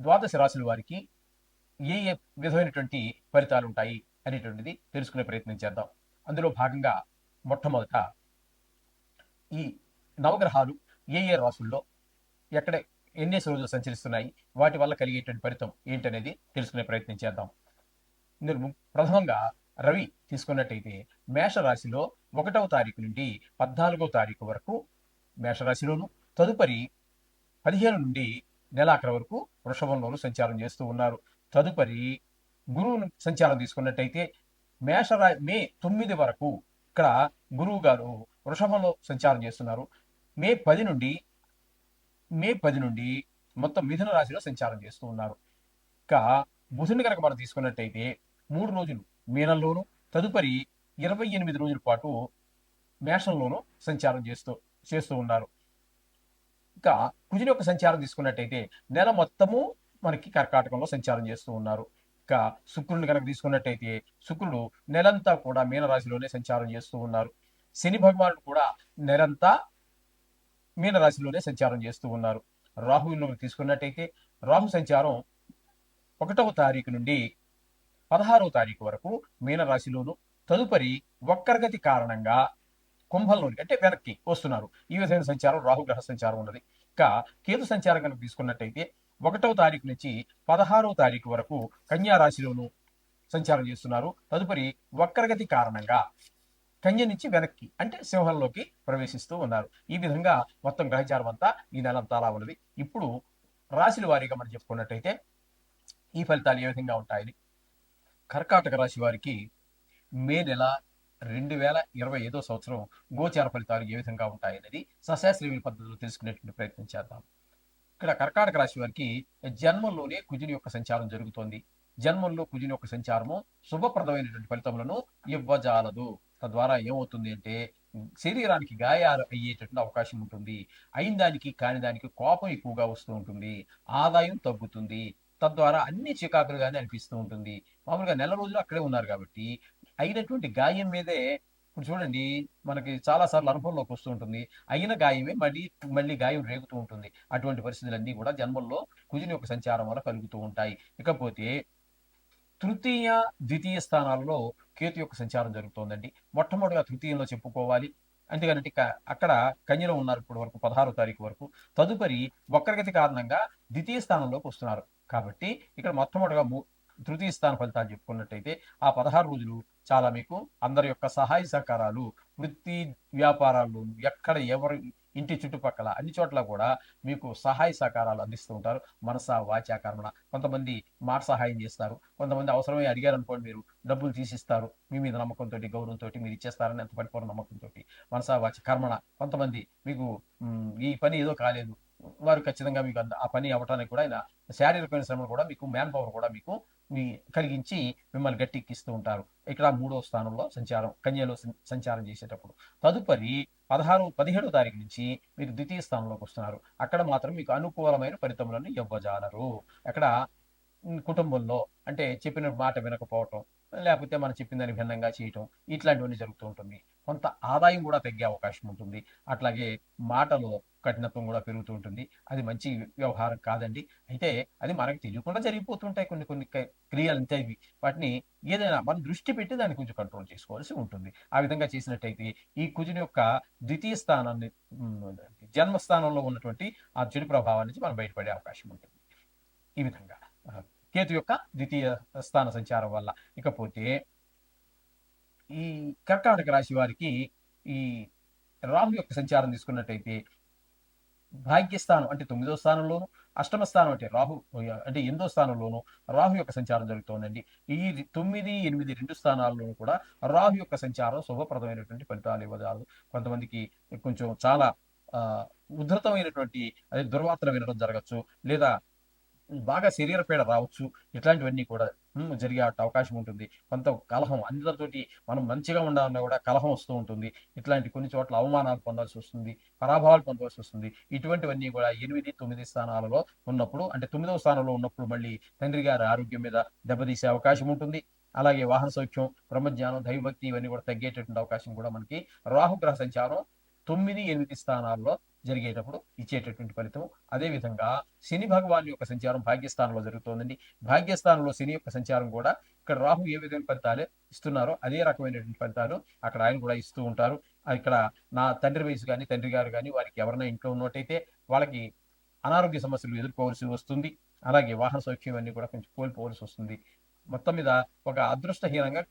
ద్వాదశ రాశుల వారికి ఏ ఏ విధమైనటువంటి ఫలితాలు ఉంటాయి అనేటువంటిది తెలుసుకునే ప్రయత్నం చేద్దాం. అందులో భాగంగా మొట్టమొదట ఈ నవగ్రహాలు ఏ ఏ రాసుల్లో ఎక్కడ ఎన్ని రోజులు సంచరిస్తున్నాయి వాటి వల్ల కలిగేటువంటి ఫలితం ఏంటనేది తెలుసుకునే ప్రయత్నం చేద్దాం. ఇందులో ప్రథమంగా రవి తీసుకున్నట్టయితే మేషరాశిలో ఒకటవ తారీఖు నుండి పద్నాలుగవ తారీఖు వరకు మేషరాశిలోను తదుపరి పదిహేను నుండి నెలాఖరు వరకు వృషభంలోను సంచారం చేస్తూ ఉన్నారు. తదుపరి గురువు సంచారం తీసుకున్నట్టయితే మేషరా మే తొమ్మిది వరకు ఇక్కడ గురువు గారు వృషభంలో సంచారం చేస్తున్నారు. మే పది నుండి మే పది నుండి మొత్తం మిథున రాశిలో సంచారం చేస్తూ ఉన్నారు. ఇంకా బుధుని కనుక మనం తీసుకున్నట్టయితే మూడు రోజులు మీనంలోను తదుపరి ఇరవై ఎనిమిది రోజుల పాటు మేషంలోనూ సంచారం చేస్తూ చేస్తూ ఉన్నారు. ఇంకా కుజుని యొక్క సంచారం తీసుకున్నట్టయితే నెల మొత్తము మనకి కర్కాటకంలో సంచారం చేస్తూ ఉన్నారు. ఇంకా శుక్రుని కనుక తీసుకున్నట్టయితే శుక్రుడు నెలంతా కూడా మీనరాశిలోనే సంచారం చేస్తూ ఉన్నారు. శని భగవానుడు కూడా నెలంతా మీనరాశిలోనే సంచారం చేస్తూ ఉన్నారు. రాహువులో తీసుకున్నట్టయితే రాహు సంచారం ఒకటవ తారీఖు నుండి పదహారవ తారీఖు వరకు మీనరాశిలోను తదుపరి వక్రగతి కారణంగా కుంభంలోని అంటే వెనక్కి వస్తున్నారు. ఈ విధమైన సంచారం రాహుగ్రహ సంచారం ఉన్నది. ఇంకా కేతు సంచారం కనుక తీసుకున్నట్టయితే ఒకటవ తారీఖు నుంచి పదహారవ తారీఖు వరకు కన్యా రాశిలోను సంచారం చేస్తున్నారు. తదుపరి వక్రగతి కారణంగా కన్య నుంచి వెనక్కి అంటే సింహంలోకి ప్రవేశిస్తూ ఉన్నారు. ఈ విధంగా మొత్తం గ్రహచారం అంతా ఈ నెలంతా అలా ఉన్నది. ఇప్పుడు రాశుల వారీగా మనం చెప్పుకున్నట్టయితే ఈ ఫలితాలు ఏ విధంగా ఉంటాయని? కర్కాటక రాశి వారికి మే నెల రెండు వేల ఇరవై ఐదో సంవత్సరం గోచార ఫలితాలు ఏ విధంగా ఉంటాయనేది సశాస్త్రీయ పద్ధతిలో తెలుసుకునేటువంటి ప్రయత్నం చేద్దాం. ఇక్కడ కర్కాటక రాశి వారికి జన్మంలోనే కుజుని యొక్క సంచారం జరుగుతోంది. జన్మంలో కుజుని యొక్క సంచారము శుభప్రదమైనటువంటి ఫలితములను ఇవ్వజాలదు. తద్వారా ఏమవుతుంది అంటే శరీరానికి గాయాలు అయ్యేటటువంటి అవకాశం ఉంటుంది. అయిన దానికి కాని దానికి కోపం ఎక్కువగా వస్తూ ఉంటుంది. ఆదాయం తగ్గుతుంది. తద్వారా అన్ని చికాకులుగానే అనిపిస్తూ ఉంటుంది. మామూలుగా నెల రోజులు అక్కడే ఉన్నారు కాబట్టి అయినటువంటి గాయం మీదే ఇప్పుడు చూడండి మనకి చాలా సార్లు అనుభవంలోకి వస్తూ ఉంటుంది. అయిన గాయమే మళ్ళీ మళ్ళీ గాయం రేగుతూ ఉంటుంది. అటువంటి పరిస్థితులన్నీ కూడా జన్మల్లో కుజుని యొక్క సంచారం వల్ల కలుగుతూ ఉంటాయి. ఇకపోతే తృతీయ ద్వితీయ స్థానాలలో కేతు యొక్క సంచారం జరుగుతోందండి. మొట్టమొదటిగా తృతీయంలో చెప్పుకోవాలి. అంతేగానంటే అక్కడ కన్యలో ఉన్నారు ఇప్పటి వరకు పదహారో తారీఖు వరకు. తదుపరి వక్రగతి కారణంగా ద్వితీయ స్థానంలోకి వస్తున్నారు. కాబట్టి ఇక్కడ మొట్టమొదటిగా తృతీయ స్థాన ఫలితాలు చెప్పుకున్నట్టయితే ఆ పదహారు రోజులు చాలా మీకు అందరి యొక్క సహాయ సహకారాలు వృత్తి వ్యాపారాలు ఎక్కడ ఎవరు ఇంటి చుట్టుపక్కల అన్ని చోట్ల కూడా మీకు సహాయ సహకారాలు అందిస్తూ ఉంటారు. మనస వాచ కర్మణ కొంతమంది మాట సహాయం చేస్తారు. కొంతమంది అవసరమై అడిగారు అనుకోండి మీరు డబ్బులు తీసిస్తారు. మీ మీద నమ్మకంతో గౌరవంతో మీరు ఇచ్చేస్తారని ఎంత పరిపూర్ణ నమ్మకంతో మనస వాచ కర్మణ కొంతమంది మీకు ఈ పని ఏదో కాలేదు. వారు ఖచ్చితంగా మీకు ఆ పని అవ్వటానికి కూడా ఇలా శారీరకమైన శ్రమ కూడా మీకు మ్యాన్ పవర్ కూడా మీకు కలిగించి మిమ్మల్ని గట్టెక్కిస్తూ ఉంటారు. ఇక్కడ మూడో స్థానంలో సంచారం కన్యలో సంచారం చేసేటప్పుడు. తదుపరి పదహారు పదిహేడో తారీఖు నుంచి మీరు ద్వితీయ స్థానంలోకి వస్తున్నారు. అక్కడ మాత్రం మీకు అనుకూలమైన ఫలితములను ఇవ్వజాలరు. అక్కడ కుటుంబంలో అంటే చెప్పిన మాట వినకపోవటం లేకపోతే మనం చెప్పిన దాన్ని భిన్నంగా చేయటం ఇట్లాంటివన్నీ జరుగుతూ ఉంటుంది. కొంత ఆదాయం కూడా తగ్గే అవకాశం ఉంటుంది. అట్లాగే మాటలో కఠినత్వం కూడా పెరుగుతూ ఉంటుంది. అది మంచి వ్యవహారం కాదండి. అయితే అది మనకు తెలియకుండా జరిగిపోతుంటాయి కొన్ని కొన్ని క- క్రియలు అంతే ఇవి వాటిని ఏదైనా మనం దృష్టి పెట్టి దాన్ని కొంచెం కంట్రోల్ చేసుకోవాల్సి ఉంటుంది. ఆ విధంగా చేసినట్టయితే ఈ కుజుని యొక్క ద్వితీయ స్థానాన్ని జన్మస్థానంలో ఉన్నటువంటి ఆ చెడు ప్రభావాన్ని నుంచి మనం బయటపడే అవకాశం ఉంటుంది. ఈ విధంగా. కేతు యొక్క ద్వితీయ స్థాన సంచారం వల్ల. ఇకపోతే ఈ కర్కాటక రాశి వారికి ఈ రాహు యొక్క సంచారం తీసుకున్నట్టయితే భాగ్యస్థానం అంటే తొమ్మిదో స్థానంలోను అష్టమ స్థానం అంటే రాహు అంటే ఎనిమిదో స్థానంలోను రాహు యొక్క సంచారం జరుగుతోందండి. ఈ తొమ్మిది ఎనిమిది రెండు స్థానాల్లోనూ కూడా రాహు యొక్క సంచారం శుభప్రదమైనటువంటి ఫలితాలు ఇవ్వజాలదు కొంతమందికి కొంచెం చాలా ఆ, ఉద్ధృతమైనటువంటి అదే దుర్వార్తలు వినడం జరగచ్చు లేదా బాగా శరీర పీడ రావచ్చు. ఇట్లాంటివన్నీ కూడా జరిగే అవకాశం ఉంటుంది. కొంత కలహం అందరితోటి మనం మంచిగా ఉండాలన్నా కూడా కలహం వస్తూ ఉంటుంది. ఇట్లాంటి కొన్ని చోట్ల అవమానాలు పొందాల్సి వస్తుంది పరాభవాలు పొందవలసి వస్తుంది. ఇటువంటివన్నీ కూడా ఎనిమిది తొమ్మిది స్థానాలలో ఉన్నప్పుడు అంటే తొమ్మిదవ స్థానంలో ఉన్నప్పుడు మళ్ళీ తండ్రి గారి ఆరోగ్యం మీద దెబ్బతీసే అవకాశం ఉంటుంది. అలాగే వాహన సౌఖ్యం బ్రహ్మజ్ఞానం దైవభక్తి ఇవన్నీ కూడా తగ్గేటటువంటి అవకాశం కూడా మనకి రాహుగ్రహ సంచారం తొమ్మిది ఎనిమిది స్థానాల్లో జరిగేటప్పుడు ఇచ్చేటటువంటి ఫలితం. అదేవిధంగా శని భగవాన్ యొక్క సంచారం భాగ్యస్థానంలో జరుగుతోందండి. భాగ్యస్థానంలో శని యొక్క సంచారం కూడా ఇక్కడ రాహు ఏ విధమైన ఫలితాలు ఇస్తున్నారో అదే రకమైనటువంటి ఫలితాలు అక్కడ ఆయన కూడా ఇస్తూ ఉంటారు. ఇక్కడ నా తండ్రి వయసు కానీ తండ్రి గారు కానీ వారికి ఎవరైనా ఇంట్లో ఉన్నట్టయితే వాళ్ళకి అనారోగ్య సమస్యలు ఎదుర్కోవాల్సి వస్తుంది. అలాగే వాహన సౌఖ్యం అన్ని కూడా కొంచెం కోల్పోవలసి వస్తుంది. మొత్తం మీద ఒక అదృష్టహీనంగా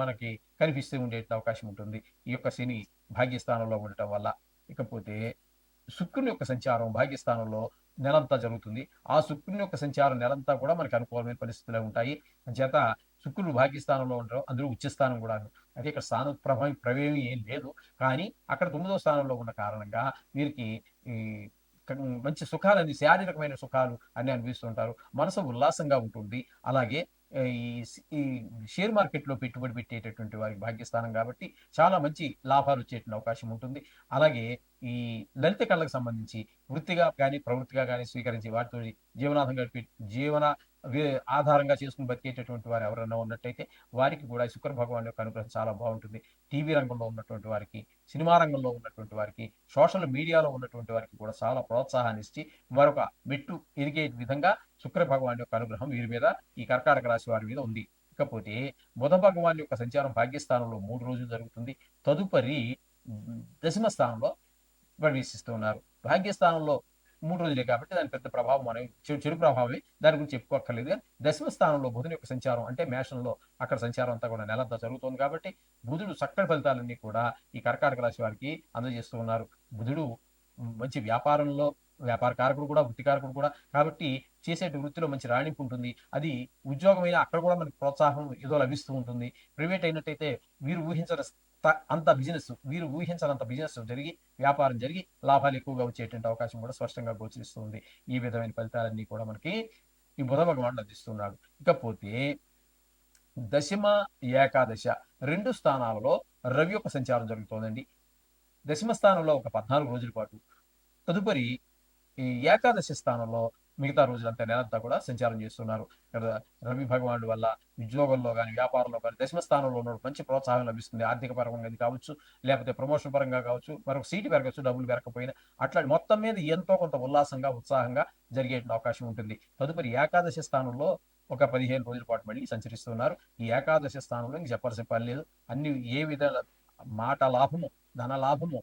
మనకి కనిపిస్తూ ఉండే అవకాశం ఉంటుంది. ఈ యొక్క శని భాగ్యస్థానంలో ఉండటం వల్ల ఇకపోతే శుక్రుని యొక్క సంచారం భాగ్యస్థానంలో నెలంతా జరుగుతుంది. ఆ శుక్రుని యొక్క సంచారం నెలంతా కూడా మనకి అనుకూలమైన పరిస్థితులే ఉంటాయి. చేత శుక్రుడు భాగ్యస్థానంలో ఉండడం అందులో ఉచ్చస్థానం కూడా అయితే ఇక్కడ స్థాన ప్రభావం ప్రవేయం ఏం లేదు. కానీ అక్కడ తొమ్మిదో స్థానంలో ఉన్న కారణంగా వీరికి ఈ మంచి సుఖాలని శారీరకమైన సుఖాలు అన్ని అనిపిస్తుంటారు మనసు ఉల్లాసంగా ఉంటుంది. అలాగే ఈ షేర్ మార్కెట్లో పెట్టుబడి పెట్టేటటువంటి వారికి భాగ్యస్థానం కాబట్టి చాలా మంచి లాభాలు వచ్చేటువంటి అవకాశం ఉంటుంది. అలాగే ఈ లలిత కళలకు సంబంధించి వృత్తిగా కానీ ప్రవృత్తిగా కానీ స్వీకరించి వాటితో జీవనాధారం గడిపే జీవన ఆధారంగా చేసుకుని బతికేటటువంటి వారు ఎవరైనా ఉన్నట్టయితే వారికి కూడా శుక్ర భగవాన్ యొక్క అనుగ్రహం చాలా బాగుంటుంది. టీవీ రంగంలో ఉన్నటువంటి వారికి సినిమా రంగంలో ఉన్నటువంటి వారికి సోషల్ మీడియాలో ఉన్నటువంటి వారికి కూడా చాలా ప్రోత్సాహాన్ని ఇచ్చి మరొక మెట్టు ఎదిగే విధంగా శుక్ర భగవాన్ యొక్క అనుగ్రహం వీరి మీద ఈ కర్కాటక రాశి వారి మీద ఉంది. ఇకపోతే బుధ భగవాన్ యొక్క సంచారం భాగ్యస్థానంలో మూడు రోజులు జరుగుతుంది. తదుపరి దశమ స్థానంలో ప్రవేశిస్తూ ఉన్నారు. భాగ్యస్థానంలో మూడు రోజులే కాబట్టి దాని పెద్ద ప్రభావం మనం చెడు చెడు ప్రభావమే. దాని గురించి చెప్పుకోక్కర్లేదు కానీ దశమ స్థానంలో బుధుని యొక్క సంచారం అంటే మేషంలో అక్కడ సంచారం అంతా కూడా నెలంతా జరుగుతుంది కాబట్టి బుధుడు చక్కటి ఫలితాలన్నీ కూడా ఈ కర్కాటక రాశి వారికి అందజేస్తూ ఉన్నారు. బుధుడు మంచి వ్యాపారంలో వ్యాపార కారకుడు కూడా వృత్తి కారకుడు కూడా కాబట్టి చేసే వృత్తిలో మంచి రాణింపు ఉంటుంది. అది ఉద్యోగమైన అక్కడ కూడా మనకి ప్రోత్సాహం ఏదో లభిస్తూ ఉంటుంది. ప్రైవేట్ అయినట్టయితే వీరు ఊహించిన అంత బిజినెస్ వీరు ఊహించనంత బిజినెస్ జరిగి వ్యాపారం జరిగి లాభాలు ఎక్కువగా వచ్చేటువంటి అవకాశం కూడా స్పష్టంగా గోచరిస్తుంది. ఈ విధమైన ఫలితాలన్నీ కూడా మనకి ఈ బుధ భగవానుడు అందిస్తున్నాడు. ఇకపోతే దశమ ఏకాదశ రెండు స్థానాలలో రవి యొక్క సంచారం జరుగుతోందండి. దశమ స్థానంలో ఒక పద్నాలుగు రోజుల పాటు. తదుపరి ఈ ఏకాదశి స్థానంలో మిగతా రోజులంతా నెలంతా కూడా సంచారం చేస్తున్నారు. ఇక్కడ రవి భగవానుడు వల్ల ఉద్యోగంలో కానీ వ్యాపారంలో కానీ దశమ స్థానంలో ఉన్న మంచి ప్రోత్సాహం లభిస్తుంది. ఆర్థిక పరంగా కావచ్చు లేకపోతే ప్రమోషన్ పరంగా కావచ్చు మరొక సీటు పెరగచ్చు డబ్బులు పెరగకపోయినా. అట్లా మొత్తం మీద ఎంతో కొంత ఉల్లాసంగా ఉత్సాహంగా జరిగే అవకాశం ఉంటుంది. తదుపరి ఏకాదశి స్థానంలో ఒక పదిహేను రోజుల పాటు మళ్ళీ సంచరిస్తున్నారు. ఈ ఏకాదశి స్థానంలో ఇంక చెప్పాల్సిన పని లేదు. అన్ని ఏ విధ మాట లాభము ధన లాభము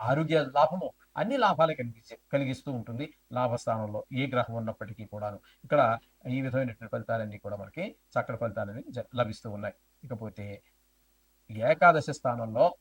ఆరోగ్య లాభము అన్ని లాభాలే కలిగించే కలిగిస్తూ ఉంటుంది లాభస్థానంలో. ఏ గ్రహం ఉన్నప్పటికీ కూడాను. ఇక్కడ ఈ విధమైనటువంటి ఫలితాలన్నీ కూడా మనకి చక్కటి ఫలితాలని జ- లభిస్తూ ఉన్నాయి. ఇకపోతే ఏకాదశి స్థానంలో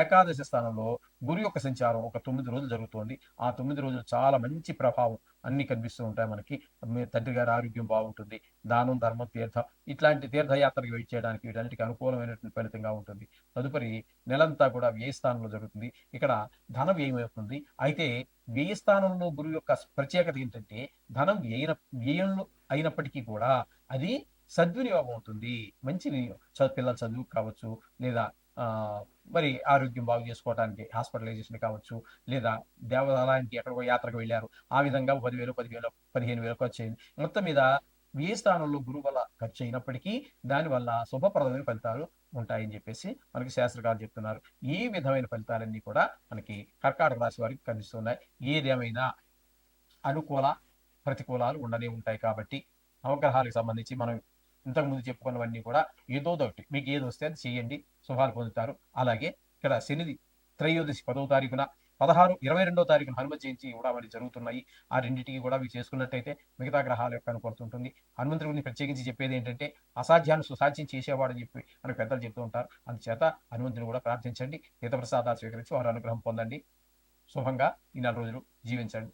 ఏకాదశి స్థానంలో గురు యొక్క సంచారం ఒక తొమ్మిది రోజులు జరుగుతోంది. ఆ తొమ్మిది రోజులు చాలా మంచి ప్రభావం అన్ని కనిపిస్తూ ఉంటాయి మనకి. మీ తండ్రి గారి ఆరోగ్యం బాగుంటుంది. దానం ధర్మం తీర్థం ఇట్లాంటి తీర్థయాత్రకి వెయిట్ చేయడానికి వీటన్నిటికీ అనుకూలమైనటువంటి ఫలితంగా ఉంటుంది. తదుపరి నెలంతా కూడా వ్యయ స్థానంలో జరుగుతుంది. ఇక్కడ ధన వ్యయమవుతుంది అయితే వ్యయ స్థానంలో గురువు యొక్క ప్రత్యేకత ఏంటంటే ధనం వ్యయ వ్యయంలో అయినప్పటికీ కూడా అది సద్వినియోగం అవుతుంది. మంచి చదువు పిల్లల చదువు కావచ్చు లేదా మరి ఆరోగ్యం బాగు చేసుకోవడానికి హాస్పిటలైజేషన్ కావచ్చు లేదా దేవాలయానికి ఎక్కడికో యాత్రకు వెళ్ళారు. ఆ విధంగా పదివేలు పదివేలు పదిహేను వేలు ఖర్చు అయింది. మొత్తం మీద ఏ స్థానంలో గురువు వల్ల ఖర్చు అయినప్పటికీ దానివల్ల శుభప్రదమైన ఫలితాలు ఉంటాయని చెప్పేసి మనకి శాస్త్రకారులు చెప్తున్నారు. ఈ విధమైన ఫలితాలన్నీ కూడా మనకి కర్కాటక రాశి వారికి కనిపిస్తున్నాయి. ఏదేమైనా అనుకూల ప్రతికూలాలు ఉండనే ఉంటాయి కాబట్టి నవగ్రహాలకు సంబంధించి మనం ఇంతకుముందు చెప్పుకున్నవన్నీ కూడా ఏదో ఒకటి. మీకు ఏది వస్తే అది చేయండి. శుభాలు పొందుతారు. అలాగే ఇక్కడ శనిది త్రయోదశి పదవ తారీఖున పదహారు ఇరవై రెండో తారీఖున హనుమ జయంతి కూడా మరి జరుగుతున్నాయి. ఆ రెండింటికి కూడా మీరు చేసుకున్నట్టయితే మిగతా గ్రహాల యొక్క అనుకూలతుంటుంది హనుమంతుడి గురించి ప్రత్యేకించి చెప్పేది ఏంటంటే అసాధ్యాన్ని సుసాధ్యం చేసేవాడని చెప్పి మనకు పెద్దలు చెప్తూ ఉంటారు. అందుచేత హనుమంతుని కూడా ప్రార్థించండి. తీర్థప్రసాదాలు స్వీకరించి వారి అనుగ్రహం పొందండి. శుభంగా ఈ నెల రోజులు జీవించండి.